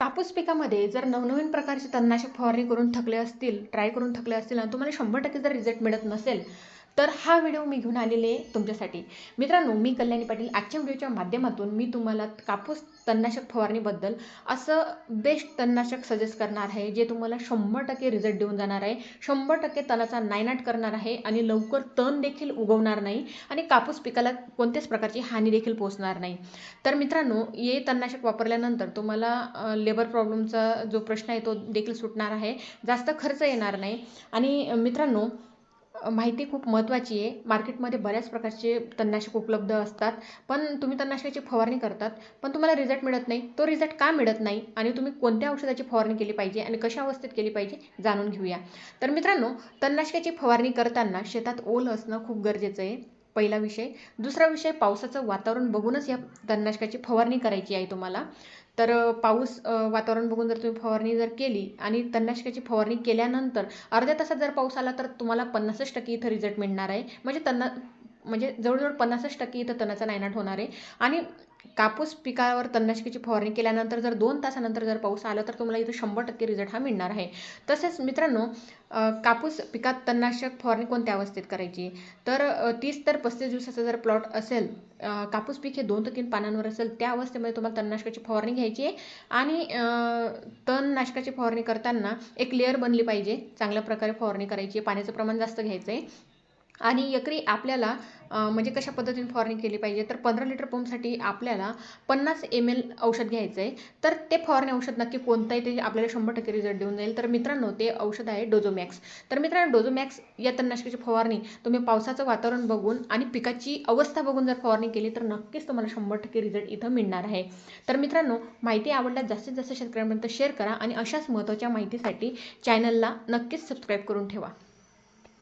कापूस पिकामध्ये जर नवनवीन प्रकारचे तणनाशक फवारणी करून थकले असतील ट्राय करून थकले असतील आणि तुम्हाला शंभर टक्के जर रिझल्ट मिळत नसेल तर हा व्हिडिओ मी घेऊन आलेले तुमच्यासाठी. मित्रांनो मी कल्याणी पाटील. आजच्या व्हिडिओच्या माध्यमातून मी तुम्हाला कापूस तणनाशक फवारणीबद्दल असं बेस्ट तणनाशक सजेस्ट करणार आहे जे तुम्हाला शंभर टक्के रिझल्ट देऊन जाणार आहे. शंभर टक्के तणाचा नायनाट करणार आहे आणि लवकर तण देखील उगवणार नाही आणि कापूस पिकाला कोणत्याच प्रकारची हानी देखील पोचणार नाही. तर मित्रांनो हे तणनाशक वापरल्यानंतर तुम्हाला लेबर प्रॉब्लेमचा जो प्रश्न आहे तो देखील सुटणार आहे. जास्त खर्च येणार नाही. आणि मित्रांनो माहिती खूप महत्त्वाची आहे. मार्केटमध्ये बऱ्याच प्रकारचे तणनाशक उपलब्ध असतात. पण तुम्ही तणनाशकाची फवारणी करतात पण तुम्हाला रिझल्ट मिळत नाही. तो रिझल्ट का मिळत नाही? आणि तुम्ही कोणत्या औषधाची फवारणी केली पाहिजे आणि कशा अवस्थेत केली पाहिजे जाणून घेऊया. तर मित्रांनो तणनाशकाची फवारणी करताना शेतात ओल असणं खूप गरजेचं आहे. पहिला विषय. दुसरा विषय पावसाचं वातावरण बघूनच या तणनाशकाची फवारणी करायची आहे तुम्हाला. तर पाऊस वातावरण बघून जर तुम्ही फवारणी जर केली आणि तणनाशकाची फवारणी केल्यानंतर अर्ध्या तासात जर पाऊस आला तर तुम्हाला पन्नासच टक्के इथं रिझल्ट मिळणार आहे. म्हणजे तन्ना म्हणजे जवळजवळ पन्नासच टक्के इथं तणाचा नायनाट होणार आहे. आणि कापूस पिकावर तणनाशकाची फवारणी केल्यानंतर जर दोन तासानंतर जर पाऊस आला तर तुम्हाला इथं शंभर टक्के रिझल्ट हा मिळणार आहे. तसेच मित्रांनो कापूस पिकात तणनाशक फवारणी कोणत्या अवस्थेत करायची? तर तीस तर पस्तीस दिवसाचा जर प्लॉट असेल कापूस पीक हे दोन ते तीन पानांवर असेल त्या अवस्थेमध्ये तुम्हाला तणनाशकाची फवारणी घ्यायची आहे. आणि तणनाशकाची फवारणी करताना एक लेअर बनली पाहिजे चांगल्या प्रकारे फवारणी करायची आहे पाण्याचं प्रमाण जास्त घ्यायचं आहे आणि एकरी आपल्याला म्हणजे कशा पद्धतीने फवारणी केली पाहिजे? तर पंधरा लिटर पंपसाठी आपल्याला पन्नास एम एल औषध घ्यायचं आहे तर ते फवारणी औषध नक्की कोणतं आहे ते आपल्याला शंभर टक्के रिझल्ट देऊन जाईल. तर मित्रांनो ते औषध आहे डोझोमॅक्स तर मित्रांनो डोझोमॅक्स या तणनाशकाची फवारणी तुम्ही पावसाचं वातावरण बघून आणि पिकाची अवस्था बघून जर फवारणी केली तर नक्कीच तुम्हाला शंभर टक्के रिझल्ट इथं मिळणार आहे. तर मित्रांनो माहिती आवडल्यास जास्तीत जास्त शेतकऱ्यांपर्यंत शेअर करा आणि अशाच महत्त्वाच्या माहितीसाठी चॅनलला नक्कीच सबस्क्राईब करून ठेवा.